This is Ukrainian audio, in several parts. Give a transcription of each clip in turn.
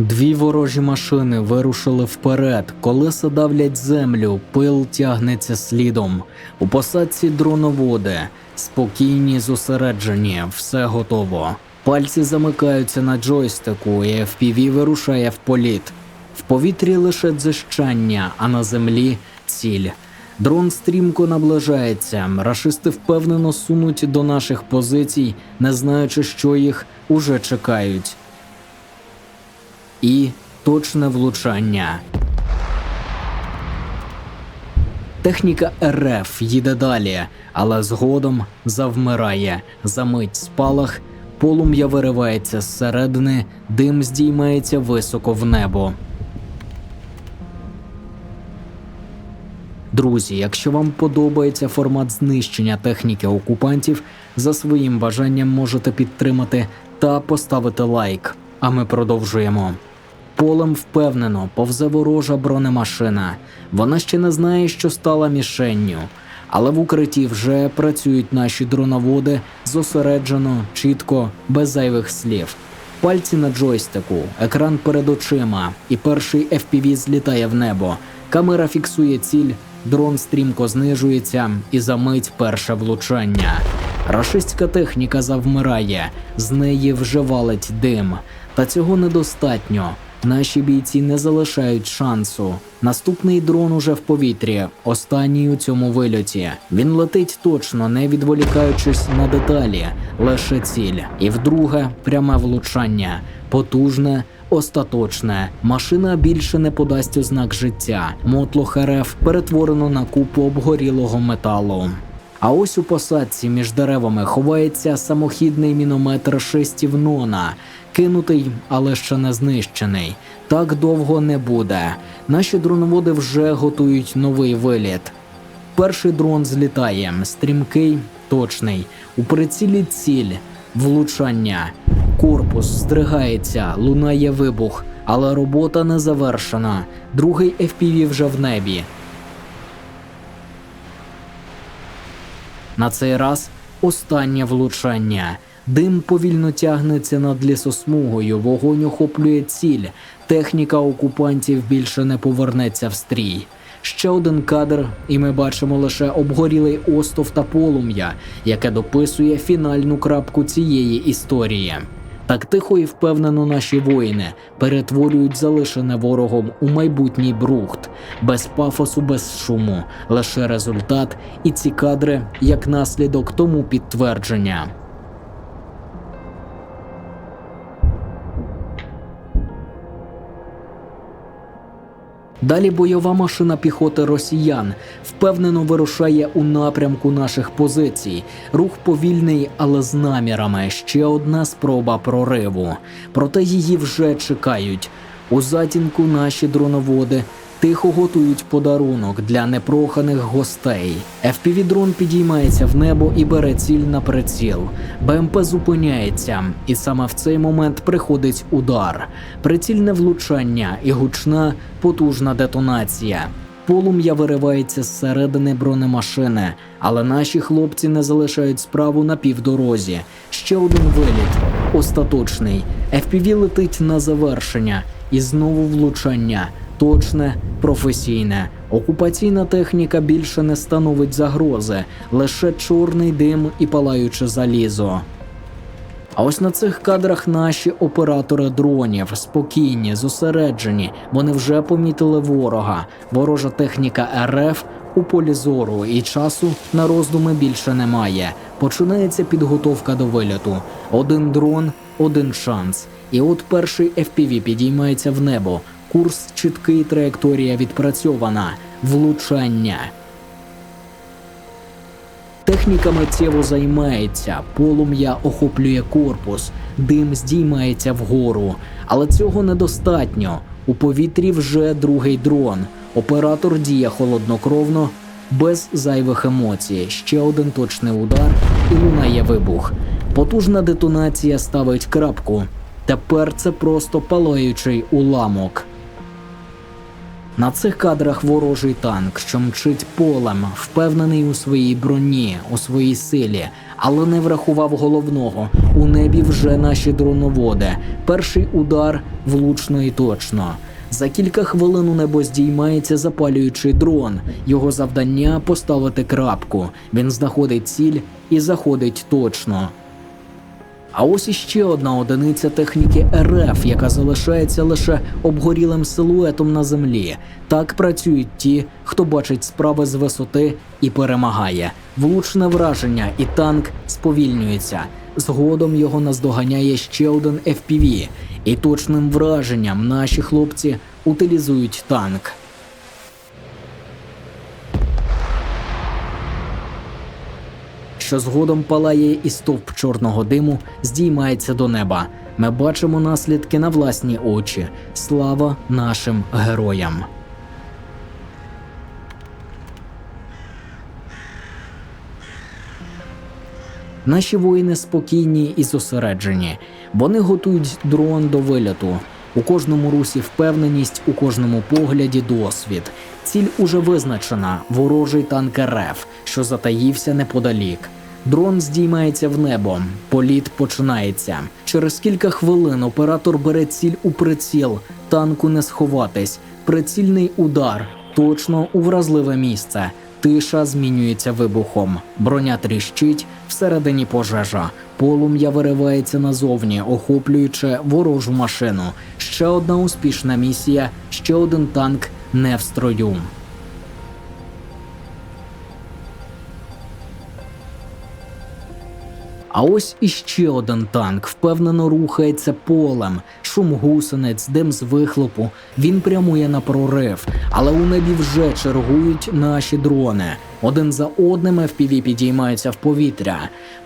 Дві ворожі машини вирушили вперед, колеса давлять землю, пил тягнеться слідом. У посадці дроноводи, спокійні, зосереджені, все готово. Пальці замикаються на джойстику, і FPV вирушає в політ. В повітрі лише дзищання, а на землі ціль. Дрон стрімко наближається. Рашисти впевнено сунуть до наших позицій, не знаючи, що їх уже чекають. І точне влучання. Техніка РФ їде далі, але згодом завмирає. Замить спалах, полум'я виривається зсередини, дим здіймається високо в небо. Друзі, якщо вам подобається формат знищення техніки окупантів, за своїм бажанням можете підтримати та поставити лайк. А ми продовжуємо. Полем впевнено повзе ворожа бронемашина. Вона ще не знає, що стала мішенню. Але в укритті вже працюють наші дроноводи зосереджено, чітко, без зайвих слів. Пальці на джойстику, екран перед очима, і перший FPV злітає в небо. Камера фіксує ціль, дрон стрімко знижується, і за мить перше влучання. Рашистська техніка завмирає, з неї вже валить дим. Та цього недостатньо. Наші бійці не залишають шансу. Наступний дрон уже в повітрі, останній у цьому вильоті. Він летить точно, не відволікаючись на деталі, лише ціль. І вдруге пряме влучання, потужне, остаточне. Машина більше не подасть ознак життя. Мотлох РФ перетворено на купу обгорілого металу. А ось у посадці між деревами ховається самохідний міномет рашистів Нона, кинутий, але ще не знищений. Так довго не буде. Наші дроноводи вже готують новий виліт. Перший дрон злітає, стрімкий, точний. У прицілі ціль, влучання. Корпус здригається, лунає вибух, але робота не завершена. Другий FPV вже в небі. На цей раз останнє влучання. Дим повільно тягнеться над лісосмугою, вогонь охоплює ціль. Техніка окупантів більше не повернеться в стрій. Ще один кадр, і ми бачимо лише обгорілий остов та полум'я, яке дописує фінальну крапку цієї історії. Так тихо і впевнено наші воїни перетворюють залишене ворогом у майбутній брухт, без пафосу, без шуму, лише результат, і ці кадри як наслідок тому підтвердження. Далі бойова машина піхоти росіян впевнено вирушає у напрямку наших позицій. Рух повільний, але з намірами. Ще одна спроба прориву. Проте її вже чекають. У затінку наші дроноводи тихо готують подарунок для непроханих гостей. FPV-дрон підіймається в небо і бере ціль на приціл. БМП зупиняється, і саме в цей момент приходить удар. Прицільне влучання і гучна потужна детонація. Полум'я виривається зсередини бронемашини, але наші хлопці не залишають справу на півдорозі. Ще один виліт, остаточний. FPV летить на завершення, і знову влучання. Точне, професійне. Окупаційна техніка більше не становить загрози, лише чорний дим і палаюче залізо. А ось на цих кадрах наші оператори дронів спокійні, зосереджені. Вони вже помітили ворога. Ворожа техніка РФ у полі зору, і часу на роздуми більше немає. Починається підготовка до виліту. Один дрон, один шанс. І от перший FPV підіймається в небо. Курс чіткий, траєкторія відпрацьована. Влучання. Техніка миттєво займається, полум'я охоплює корпус, дим здіймається вгору. Але цього недостатньо. У повітрі вже другий дрон. Оператор діє холоднокровно, без зайвих емоцій. Ще один точний удар і лунає вибух. Потужна детонація ставить крапку. Тепер це просто палаючий уламок. На цих кадрах ворожий танк, що мчить полем, впевнений у своїй броні, у своїй силі, але не врахував головного. У небі вже наші дроноводи. Перший удар влучно і точно. За кілька хвилин у небо здіймається запалюючий дрон. Його завдання поставити крапку. Він знаходить ціль і заходить точно. А ось іще одна одиниця техніки РФ, яка залишається лише обгорілим силуетом на землі. Так працюють ті, хто бачить справи з висоти і перемагає. Влучне враження, і танк сповільнюється. Згодом його наздоганяє ще один FPV. І точним враженням наші хлопці утилізують танк. Що згодом палає і стовп чорного диму здіймається до неба. Ми бачимо наслідки на власні очі. Слава нашим героям! Наші воїни спокійні і зосереджені. Вони готують дрон до вильоту. У кожному русі впевненість, у кожному погляді досвід. Ціль уже визначена ворожий танк РФ, що затаївся неподалік. Дрон здіймається в небо. Політ починається. Через кілька хвилин оператор бере ціль у приціл. Танку не сховатись. Прицільний удар точно у вразливе місце. Тиша змінюється вибухом. Броня тріщить, всередині пожежа. Полум'я виривається назовні, охоплюючи ворожу машину. Ще одна успішна місія, ще один танк не в строю. А ось іще один танк впевнено рухається полем, шум гусениць, дим з вихлопу. Він прямує на прорив, але у небі вже чергують наші дрони. Один за одним FPV підіймаються в повітря.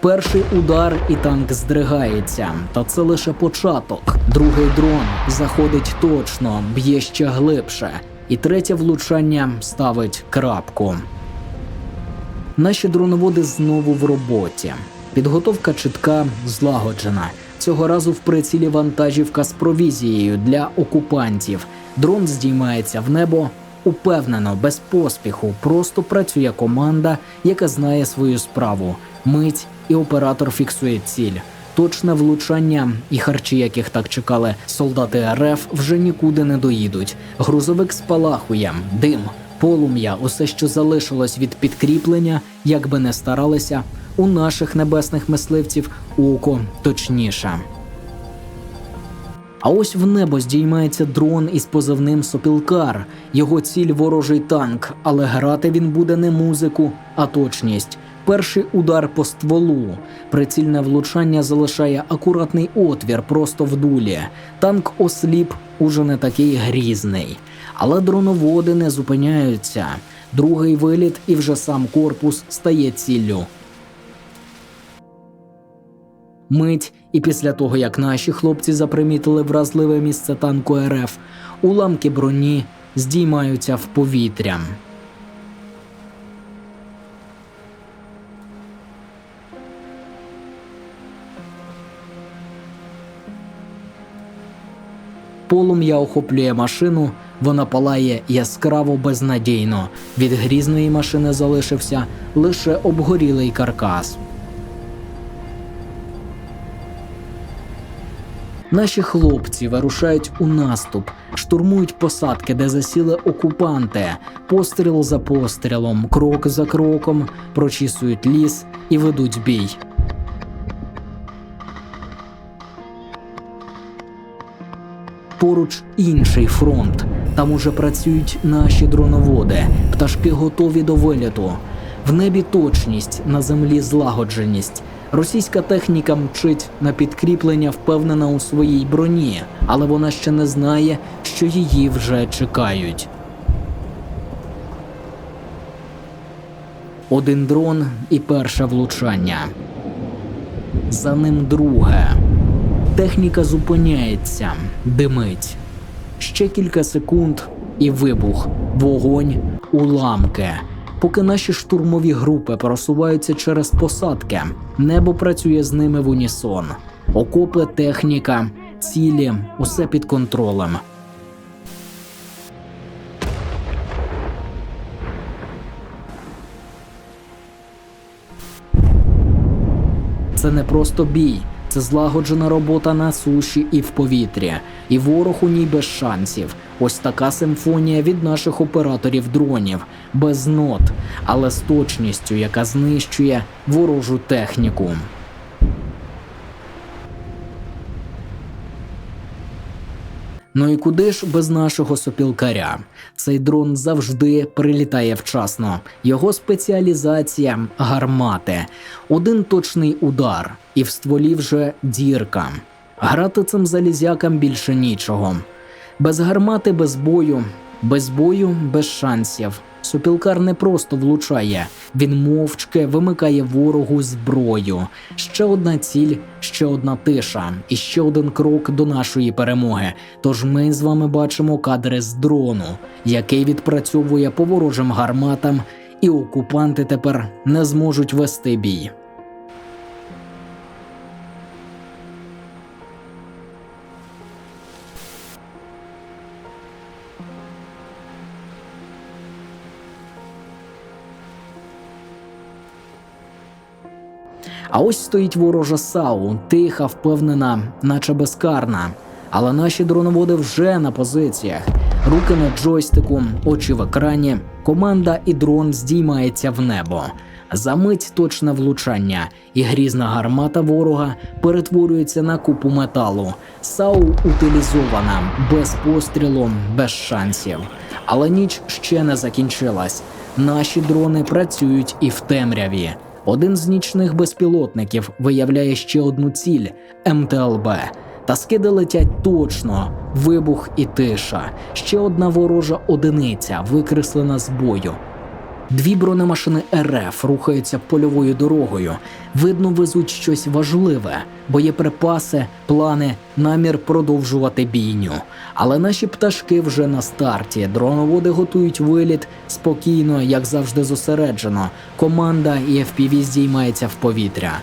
Перший удар і танк здригається, та це лише початок. Другий дрон заходить точно, б'є ще глибше, і третє влучання ставить крапку. Наші дроноводи знову в роботі. Підготовка чітка, злагоджена. Цього разу в прицілі вантажівка з провізією для окупантів. Дрон здіймається в небо упевнено, без поспіху. Просто працює команда, яка знає свою справу. Мить і оператор фіксує ціль. Точне влучання і харчі, яких так чекали солдати РФ, вже нікуди не доїдуть. Грузовик спалахує, дим, полум'я, усе, що залишилось від підкріплення, як би не старалися, у наших небесних мисливців око точніше. А ось в небо здіймається дрон із позивним Сопілкар. Його ціль ворожий танк, але грати він буде не музику, а точність. Перший удар по стволу. Прицільне влучання залишає акуратний отвір просто в дулі. Танк осліп уже не такий грізний. Але дроноводи не зупиняються. Другий виліт і вже сам корпус стає ціллю. Мить, і після того, як наші хлопці запримітили вразливе місце танку РФ, уламки броні здіймаються в повітря. Полум'я охоплює машину, вона палає яскраво безнадійно. Від грізної машини залишився лише обгорілий каркас. Наші хлопці вирушають у наступ, штурмують посадки, де засіли окупанти, постріл за пострілом, крок за кроком, прочісують ліс і ведуть бій. Поруч інший фронт. Там уже працюють наші дроноводи. Пташки готові до виліту. В небі точність, на землі злагодженість. Російська техніка мчить на підкріплення, впевнена у своїй броні, але вона ще не знає, що її вже чекають. Один дрон і перше влучання. За ним друге. Техніка зупиняється, димить ще кілька секунд, і вибух, вогонь, уламки. Поки наші штурмові групи просуваються через посадки, небо працює з ними в унісон. Окопи, техніка, цілі, усе під контролем. Це не просто бій, це злагоджена робота на суші і в повітрі, і ворог у ній без шансів. Ось така симфонія від наших операторів дронів, без нот, але з точністю, яка знищує ворожу техніку. Ну і куди ж без нашого сопілкаря? Цей дрон завжди прилітає вчасно. Його спеціалізація гармати. Один точний удар, і в стволі вже дірка. Грати цим залізякам більше нічого. Без гармати, без бою, без бою, без шансів. Сопілкар не просто влучає, він мовчки вимикає ворогу зброю. Ще одна ціль, ще одна тиша, і ще один крок до нашої перемоги. Тож ми з вами бачимо кадри з дрону, який відпрацьовує по ворожим гарматам, і окупанти тепер не зможуть вести бій. А ось стоїть ворожа САУ, тиха, впевнена, наче безкарна. Але наші дроноводи вже на позиціях. Руки на джойстику, очі в екрані. Команда і дрон здіймається в небо. За мить точне влучання, і грізна гармата ворога перетворюється на купу металу. САУ утилізована, без пострілу, без шансів. Але ніч ще не закінчилась. Наші дрони працюють і в темряві. Один з нічних безпілотників виявляє ще одну ціль МТЛБ. Та скиди летять точно, вибух і тиша. Ще одна ворожа одиниця, викреслена з бою. Дві бронемашини РФ рухаються польовою дорогою. Видно, везуть щось важливе, боєприпаси, плани, намір продовжувати бійню. Але наші пташки вже на старті. Дроноводи готують виліт спокійно, як завжди, зосереджено. Команда і FPV здіймається в повітря.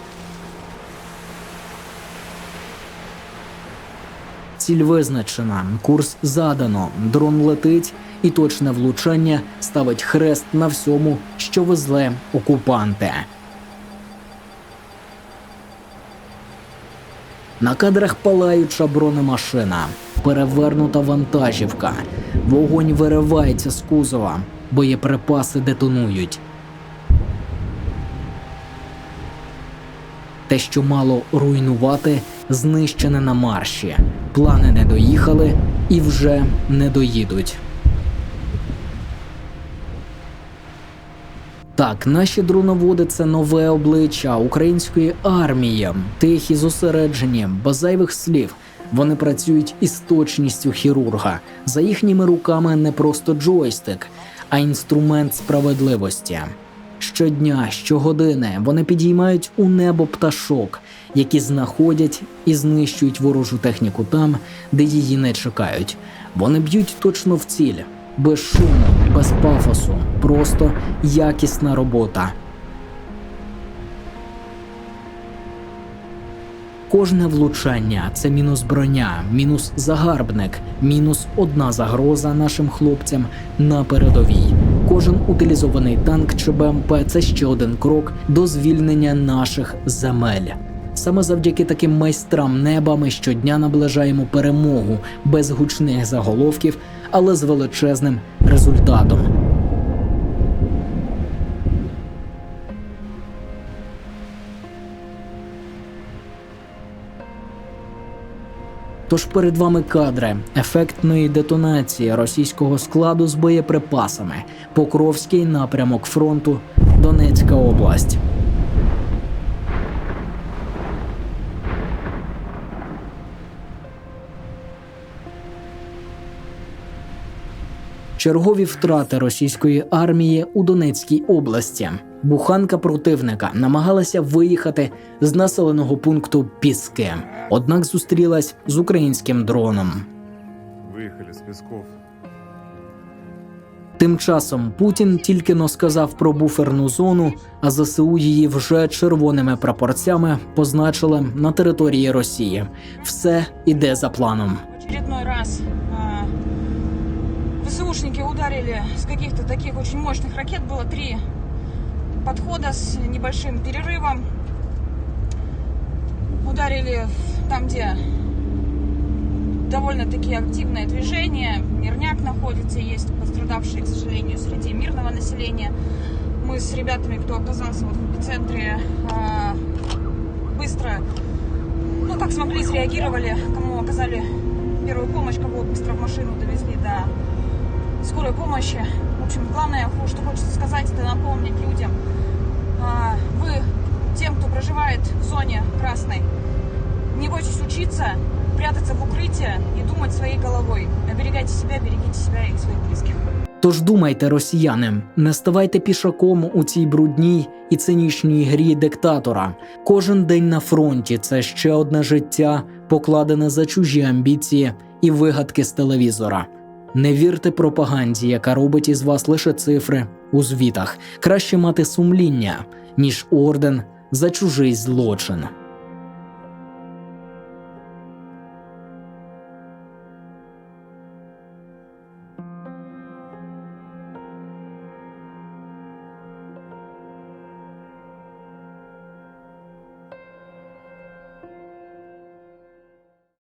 Ціль визначена, курс задано, дрон летить, і точне влучання ставить хрест на всьому, що везле окупанти. На кадрах палаюча бронемашина, перевернута вантажівка. Вогонь виривається з кузова, боєприпаси детонують. Те, що мало руйнувати, знищене на марші. Плани не доїхали і вже не доїдуть. Так, наші дроноводи це нове обличчя української армії, тихі зосереджені, без зайвих слів. Вони працюють із точністю хірурга. За їхніми руками не просто джойстик, а інструмент справедливості. Щодня, щогодини вони підіймають у небо пташок, які знаходять і знищують ворожу техніку там, де її не чекають. Вони б'ють точно в ціль, без шуму, без пафосу, просто якісна робота. Кожне влучання це мінус броня, мінус загарбник, мінус одна загроза нашим хлопцям на передовій. Кожен утилізований танк чи БМП – це ще один крок до звільнення наших земель. Саме завдяки таким майстрам неба ми щодня наближаємо перемогу без гучних заголовків, але з величезним результатом. Тож перед вами кадри ефектної детонації російського складу з боєприпасами, Покровський напрямок фронту, Донецька область. Чергові втрати російської армії у Донецькій області. Буханка противника намагалася виїхати з населеного пункту Піски, однак зустрілась з українським дроном. Выехали с Песков. Тим часом Путін тільки но сказав про буферну зону, а ЗСУ її вже червоними прапорцями позначили на території Росії. Все іде за планом. Очередной раз ВСУшники ударили с каких-то таких очень мощных ракет. Было три подхода с небольшим перерывом. ударили там, где довольно-таки активное движение. Мирняк находится, есть пострадавшие, к сожалению, среди мирного населения. Мы с ребятами, кто оказался вот в эпицентре, а, быстро, ну как смогли, среагировали, кому оказали первую помощь, кого быстро в машину довезли до скорой помощи. В общем, главное, что хочется сказать, это напомнить людям, а, вы, тем, кто проживает в зоне красной, не бойтесь учиться, прятаться в укрытие и думать своей головой. Оберегайте себя, берегите себя и своих близких. Тож думайте, росіяни, не ставайте пішаком у цій брудній і цинічній грі диктатора. Кожен день на фронті це ще одне життя, покладене за чужі амбіції і вигадки з телевізора. Не вірте пропаганді, яка робить із вас лише цифри у звітах. Краще мати сумління, ніж орден за чужий злочин.